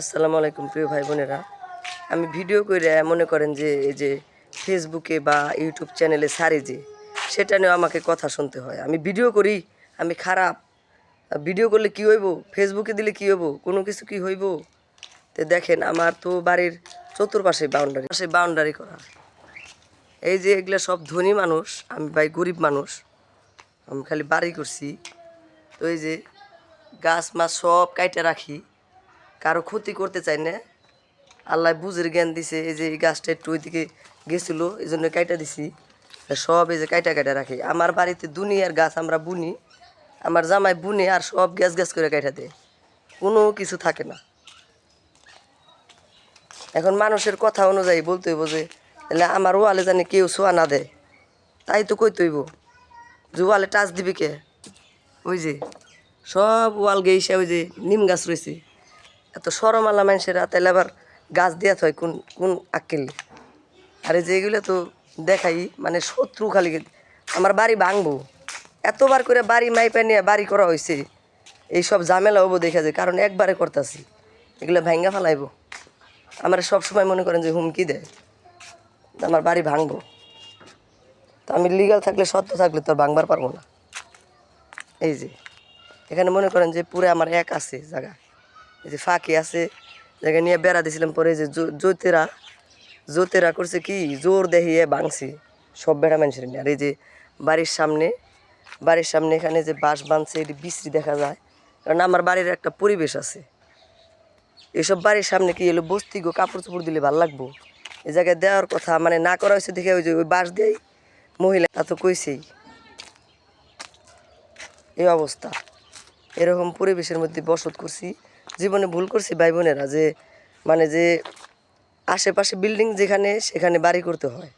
আসসালামু আলাইকুম, প্রিয় ভাই বোনেরা আমি ভিডিও করে মনে করেন যে, এই যে ফেসবুকে বা ইউটিউব চ্যানেলে ছাড়ি যে, সেটা নিয়েও আমাকে কথা শুনতে হয়। আমি ভিডিও করি, আমি খারাপ। ভিডিও করলে কি হইব? ফেসবুকে দিলে কি হইব? কোনো কিছু কি হইব? তো দেখেন, আমার তো বাড়ির চতুর্পাশে বাউন্ডারি পাশে বাউন্ডারি করা। এই যে এগুলা সব ধনী মানুষ, আমি ভাই গরিব মানুষ, আমি খালি বাড়ি করছি। তো এই যে গাছ মাছ সব কাইটে রাখি। কারও ক্ষতি করতে চাই না। আল্লাহ বুঝের জ্ঞান দিছে, এই যে এই গাছটা একটু ওইদিকে গেছিল এই জন্য কাইটা দিছি। সব এই যে কাইটা কাইটা রাখি। আমার বাড়িতে দুনিয়ার গাছ আমরা বুনি, আমার জামাই বুনে আর সব গ্যাস গ্যাস করে কাইটা দেয়। কোনো কিছু থাকে না। এখন মানুষের কথা অনুযায়ী বলতে হইব যে, তাহলে আমার ওয়ালে জানি কেউ ছোঁয়া না দেয়। তাই তো কইতে হইব, যে ওয়ালে টাচ দিবি কে? ওই যে, সব ওয়াল গেইসে ওই যে নিম গাছ রয়েছে এত সরমালা মানুষেরা তাহলে আবার গাছ দিয়া হয় কোন কোন আক্কেলে? আরে যেগুলো তো দেখাই মানে শত্রু খালি আমার বাড়ি ভাঙবো। এতবার করে বাড়ি মাইপা নিয়ে বাড়ি করা হয়েছে এইসব ঝামেলা হব দেখা যায়, কারণ একবারে করতেছি। এগুলো ভাঙ্গা ফেলাইব। আমার সব সময় মনে করেন যে হুমকি দেয়। আমার বাড়ি ভাঙবো। তো আমি লিগাল থাকলে, সত্য থাকলে তো আর ভাঙবার পারব না। এই যে, এখানে মনে করেন যে পুরো আমার এক আছে জায়গা। যে ফাঁকি আছে, জায়গা নিয়ে বেড়া দিছিলাম পরে যে জোতেরা জোতেরা করছে কি, জোর দেখিয়ে ভাঙছি সব বেড়া মানুষের নিয়ে। আর এই যে বাড়ির সামনে বাড়ির সামনে এখানে যে বাঁশ বাঁধছে, এটি বিশ্রী দেখা যায়। কারণ আমার বাড়ির একটা পরিবেশ আছে। এসব বাড়ির সামনে কি এলো বস্তি গো, কাপড় চোপড় দিলে ভালো লাগবো? এই জায়গায় দেওয়ার কথা মানে না করা হয়েছে দেখে ওই যে ওই বাঁশ দেয় মহিলা, তা তো কইছেই। এই অবস্থা। এরকম পরিবেশের মধ্যে বসত করছি। জীবনে ভুল করছি ভাই বোনেরা যে মানে যে আশেপাশে বিল্ডিং যেখানে, সেখানে বাড়ি করতে হয়।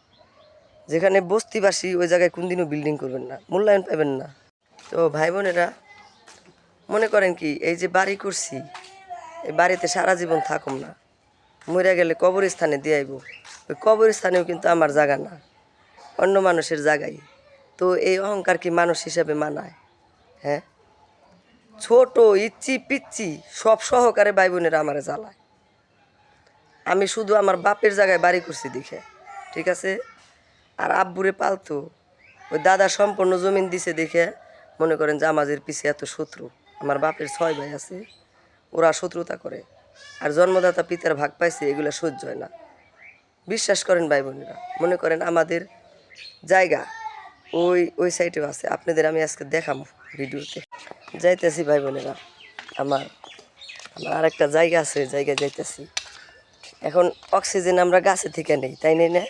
যেখানে বস্তিবাসী, ওই জায়গায় কোনদিনও বিল্ডিং করবেন না, মূল্যায়ন পাবেন না। তো ভাই বোনেরা মনে করেন কি, এই যে বাড়ি করছি, এই বাড়িতে সারা জীবন থাকুম না। মরে গেলে কবরস্থানে দিয়ে আইব ওই কবরস্থানেও কিন্তু আমার জায়গা না, অন্য মানুষের জায়গায়। তো এই অহংকার কি মানুষ হিসাবে মানায়? হ্যাঁ? ছোট, ইচ্ছি পিচ্ছি সব সহকারে ভাই বোনেরা আমারে জ্বালায়। আমি শুধু আমার বাপের জায়গায় বাড়ি করছি দেখে, ঠিক আছে? আর আব্বুরে পালতো। ওই দাদা সম্পূর্ণ জমিন দিছে দেখে মনে করেন যে আমাদের পিছে এত শত্রু। আমার বাপের ছয় ভাই আছে, ওরা শত্রুতা করে। আর জন্মদাতা পিতার ভাগ পাইছে, এগুলো সহ্য হয় না। বিশ্বাস করেন ভাই বোনেরা, মনে করেন আমাদের জায়গা ওই ওই সাইডেও আছে। আপনাদের আমি আজকে দেখাবো ভিডিওতে। যাইতেছি ভাই বোনেরা, আমার আমার আরেকটা জায়গা আছে জায়গায় যাইতেছি। এখন অক্সিজেন আমরা গাছে থেকে নেই, তাই নেই না?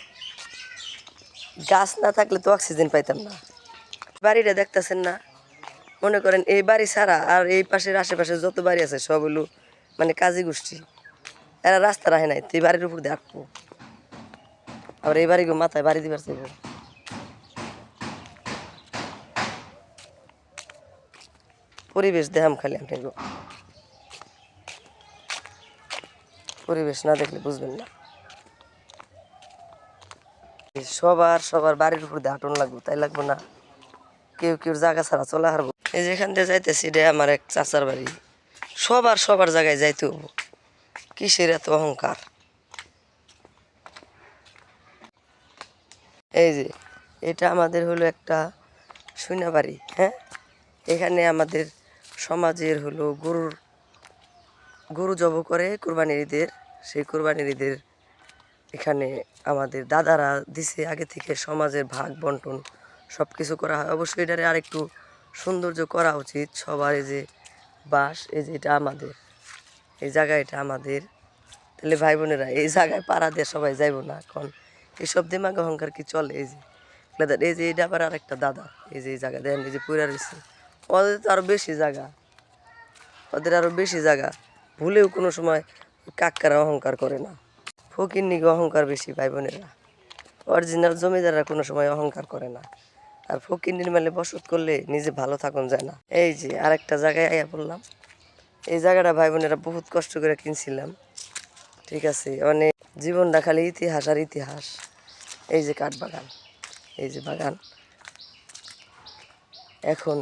গাছ না থাকলে তো অক্সিজেন পাইতাম না। বাড়িটা দেখতেছেন না? মনে করেন এই বাড়ি ছাড়া আর এই পাশের আশেপাশে যত বাড়ি আছে সব হলো মানে কাজী গোষ্ঠী। এরা রাস্তা রাখে নাই, তো এই বাড়ির উপর দিয়ে আবার এই বাড়িগুলো মাথায় বাড়ি দিবার চাইব। পরিবেশ দেখাম খালি আপনি গো। পরিবেশ না দেখলে বুঝবেন না। সবার সবার বাড়ির উপর দিয়ে হাঁটন লাগবো, তাই লাগবো না। কেউ কেউ জায়গা ছাড়া চলে হারবো এই যেখান দিয়ে যাইতেছি রে আমার এক চাচার বাড়ি। সবার সবার জায়গায় যাইতে হব। কিসের এত অহংকার? এই যে, এটা আমাদের হলো একটা সুইনা বাড়ি হ্যাঁ? এখানে আমাদের সমাজের হলো গরুর, গরু জব করে কোরবানির ঈদের, সেই কোরবানির ঈদের এখানে আমাদের দাদারা দিছে আগে থেকে সমাজের ভাগ, বন্টন সব কিছু করা হয়। অবশ্যই এটারে আরেকটু সৌন্দর্য করা উচিত সবার, এই যে বাস, এই যে এটা আমাদের, এই জায়গা এটা আমাদের। তাহলে ভাই বোনেরা এই জায়গায় পাড়া দিয়ে সবাই যাইব না এখন। এইসব দিমাগ অহংকার কি চলে? এই যে এই যে এটা আবার আরেকটা দাদা, এই যে এই জায়গা দেখেন এই যে পুরা রয়েছে। ওদের তো আরও বেশি জায়গা ওদের আরও বেশি জায়গা ভুলেও কোনো সময় কাক্কারা অহংকার করে না। ফকির নিগে অহংকার বেশি ভাই বোনেরা। অরিজিনাল জমিদাররা কোনো সময় অহংকার করে না। আর ফকির নির্মালে বসত করলে নিজে ভালো থাকুন যায় না। এই যে আর একটা জায়গায় আইয়া পড়লাম। এই জায়গাটা ভাই বোনেরা বহুত কষ্ট করে কিনছিলাম। ঠিক আছে মানে জীবনটা খালি ইতিহাস আর ইতিহাস। এই যে কাঠ বাগান এই যে বাগান। এখন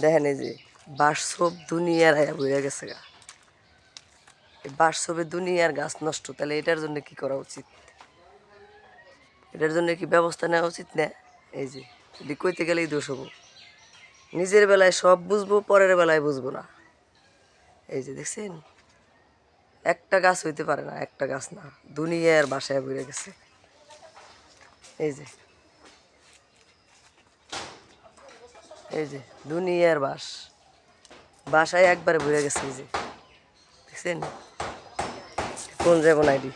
দেখেন এই যে বাস সব দুনিয়ার আয়া বইয়া গেছে গা। এই বাস্তবে দুনিয়ার গাছ নষ্ট, তাহলে এটার জন্য কি করা উচিত? এটার জন্য কি ব্যবস্থা নেওয়া উচিত না? এই যে এটি কইতে গেলেই দোষ হব। নিজের বেলায় সব বুঝব, পরের বেলায় বুঝব না। এই যে দেখছেন? একটা গাছ হইতে পারে না, একটা গাছ না। দুনিয়ার বাসায় বেড়ে গেছে। এই যে এই যে, দুনিয়ার বাস। বাসায় একবারে ভরে গেছে, এই যে। দেখছেন? কোন যেমন আইডি।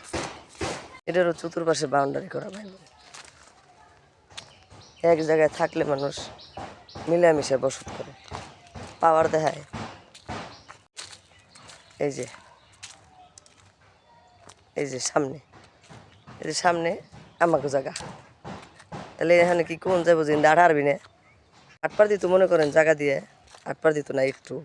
এটারও চতুর্পাশে বাউন্ডারি করা, ভাই। এক জায়গায় থাকলে মানুষ মিলামিশে বসত করে। পাওয়ার দেখায়। এই যে। এই যে, সামনে। এই যে, সামনে আমাকে জায়গা। তাহলে এখানে কি কোন যাব যে দাঁড়া হারবি না? আটপার দিত মনে করেন জায়গা দিয়ে। আটপার দিত না একটু।